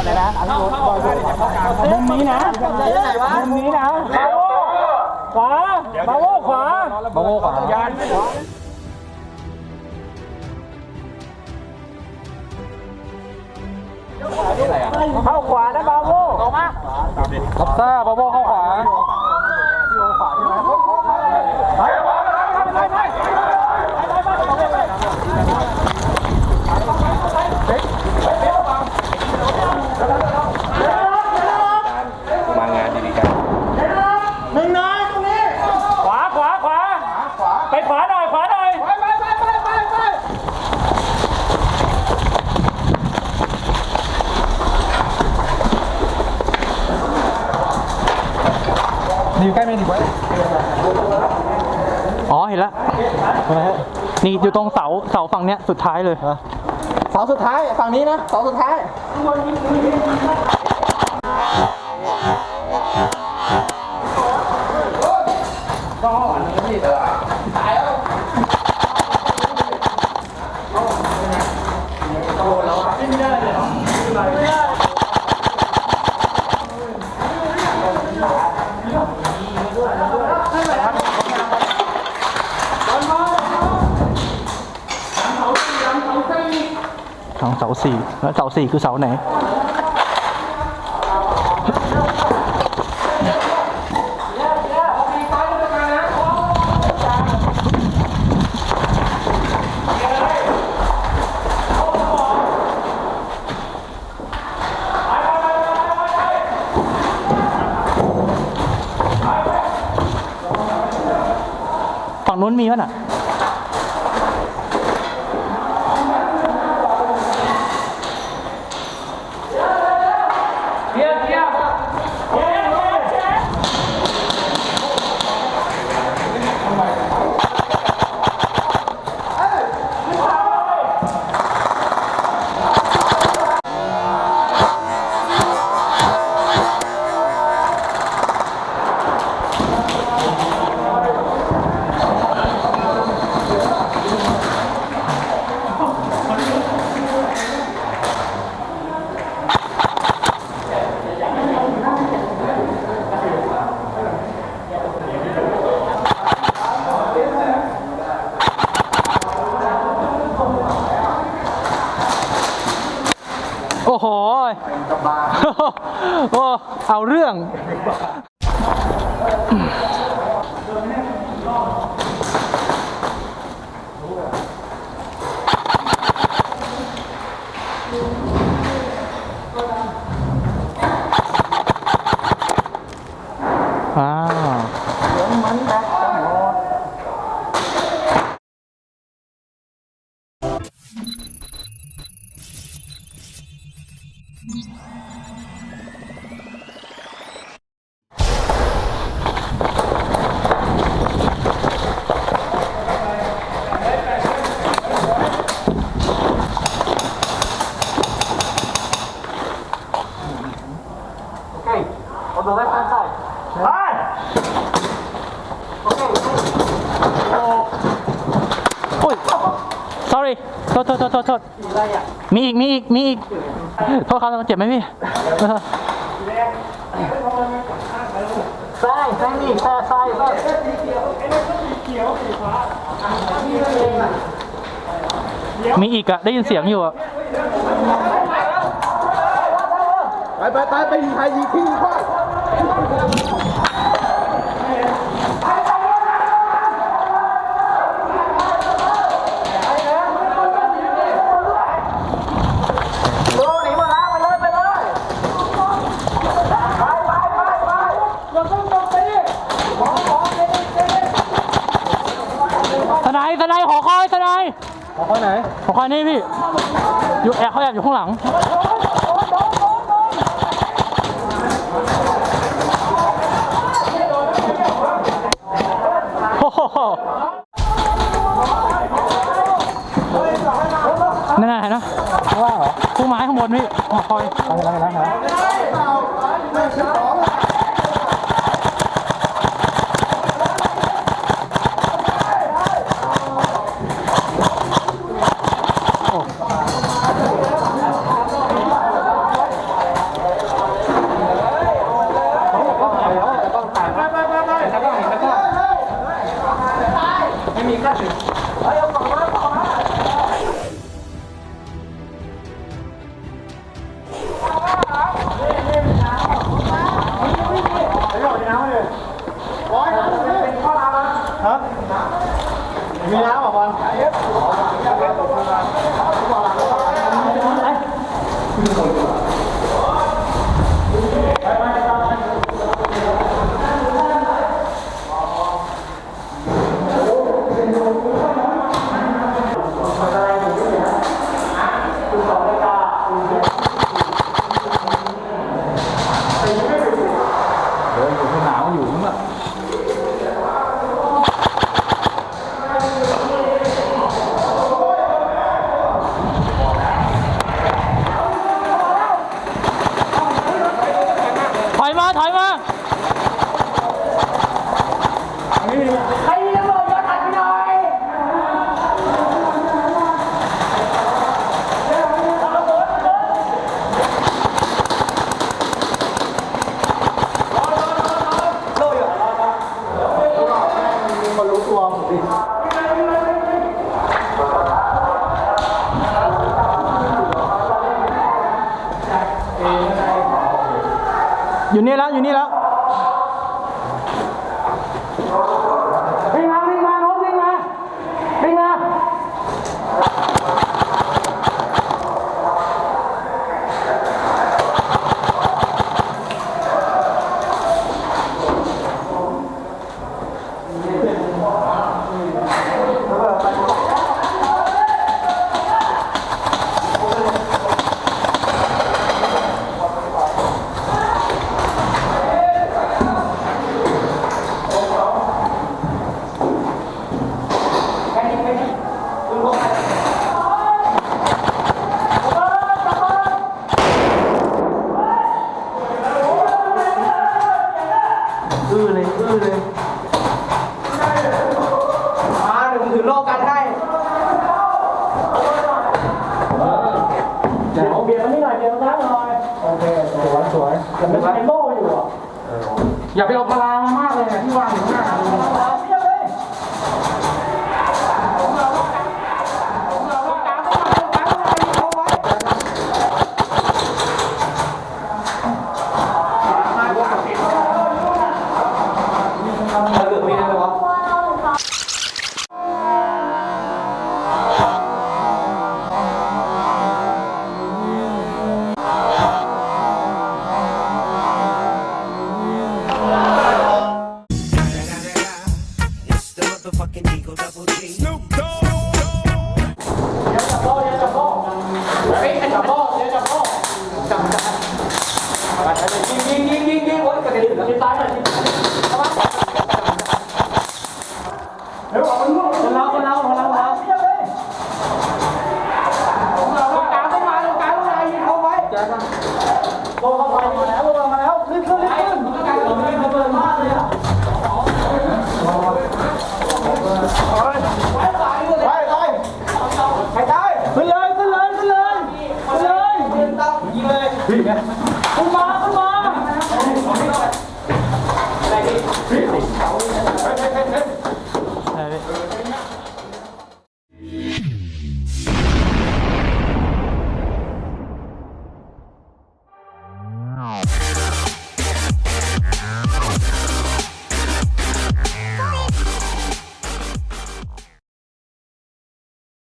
อนเลยนะมุมนี้นะมุมนี้นะบาโวขวาบาโวขวาบาโวขวายันเข้าขวานะบาโวตรงมารับซ่าบบาโวเข้าขวาไปไปไป มางานดีๆกัน ขวาขวาขวาไปขวาหน่อยขวาหน่อย นี่ใกล้ไม่ดีไว้อ๋อเห็นแล้วนี่อยู่ตรงเสาเสาฝั่งเนี้ยสุดท้ายเลยเสาสุดท้ายฝั่งนี้นะเสาสุดท้ายทางเสาสี่แล้วเสาสี่คือเสาไหนฝั่งนู้นมีป่ะน่ะ โอ้โหโอ้เอาเรื่อง sorry โทษโทษโทษโทษโทษมีอีกมีอีกมีอีกโทษครับเจ็บไหมพี่ซ้ายซ้ายนี่ซ้ายซ้ายซ้ายมีอีกอะได้ยินเสียงอยู่อะไปไปไปไปยิงใครยิงทิ้งขว้าง หนีมาแล้วไปเลยไปเลยไปไปไปไปอย่าเพิ่งตกตีหมอหมอเจ๊เจ๊ สนายสนายหอคอยสนาย ขอข้อไหนหอคอยนี่พี่ อยู่แอบเขาแอบอยู่ข้างหลัง โอ้โหนั่นไงเห็นนะข้างล่างเหรอผู้ไม้ข้างบนพี่หอคอยเอาเห็นแล้วเห็นแล้วเห็นแล้ว Như áo mà con. อยู่นี่แล้วอยู่นี่แล้ว กกันให้เดี๋ยวเบียร์มานี่หน่อยเบียร์มาล้างหน่อยโอเคสวยสวยแต่มันเป็นโล่อยู่อะอย่าไปเอาพลามามาก 你你你你我可给你五十三万